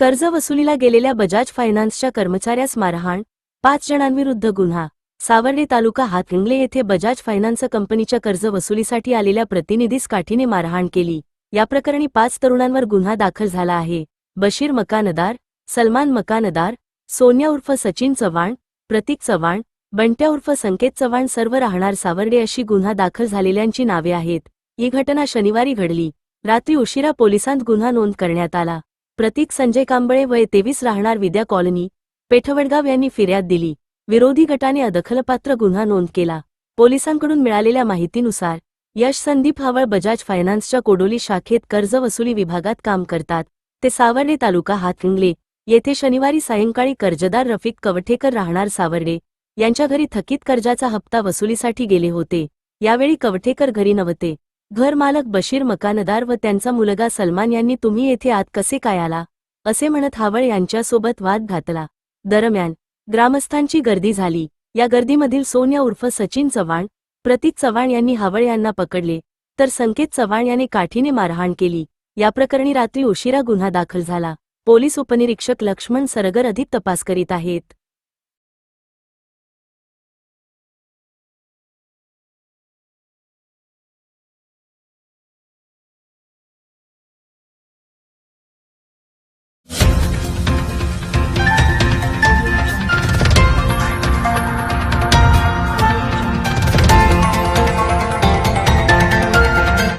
कर्ज वसुलीला गेलेल्या बजाज फायनान्सच्या कर्मचाऱ्यास मारहाण पाच जणांविरुद्ध गुन्हा. सावर्डे तालुका हातिंगले येथे बजाज फायनान्स कंपनीच्या कर्ज वसुलीसाठी आलेल्या प्रतिनिधीस काठीने मारहाण केली. या प्रकरणी पाच तरुणांवर गुन्हा दाखल झाला आहे. बशीर मकानदार सलमान मकानदार सोनिया उर्फ सचिन चव्हाण प्रतीक चव्हाण बंट्या उर्फ संकेत चव्हाण सर्व राहणार सावर्डे अशी गुन्हा दाखल झालेल्यांची नावे आहेत. ही घटना शनिवारी घडली. रात्री उशिरा पोलिसांत गुन्हा नोंद करण्यात आला. प्रतीक संजय कांबळे वय तेवीस राहणार विद्या कॉलनी पेठवडगाव यांनी फिर्याद दिली. विरोधी गटाने अदखलपात्र गुन्हा नोंद केला. पोलिसांकडून मिळालेल्या माहितीनुसार यश संदीप हावळ बजाज फायनान्सच्या कोडोली शाखेत कर्ज वसुली विभागात काम करतात. ते सावर्डे तालुका हातकिंगले येथे शनिवारी सायंकाळी कर्जदार रफिक कवठेकर राहणार सावर्डे यांच्या घरी थकीत कर्जाचा हप्ता वसुलीसाठी गेले होते. यावेळी कवठेकर घरी नव्हते. घरमालक बशीर मकानदार व त्यांचा मुलगा सलमान यांनी तुम्ही येथे आत कसे काय आला? असे म्हणत हावळ यांच्यासोबत वाद घातला. दरम्यान ग्रामस्थांची गर्दी झाली. या गर्दीमधील सोन्या उर्फ सचिन चव्हाण प्रतीक चव्हाण यांनी हावळ यांना पकडले. तर संकेत चव्हाण याने काठीने मारहाण केली. या प्रकरणी रात्री उशिरा गुन्हा दाखल झाला. पोलीस उपनिरीक्षक लक्ष्मण सरगर अधिक तपास करीत आहेत.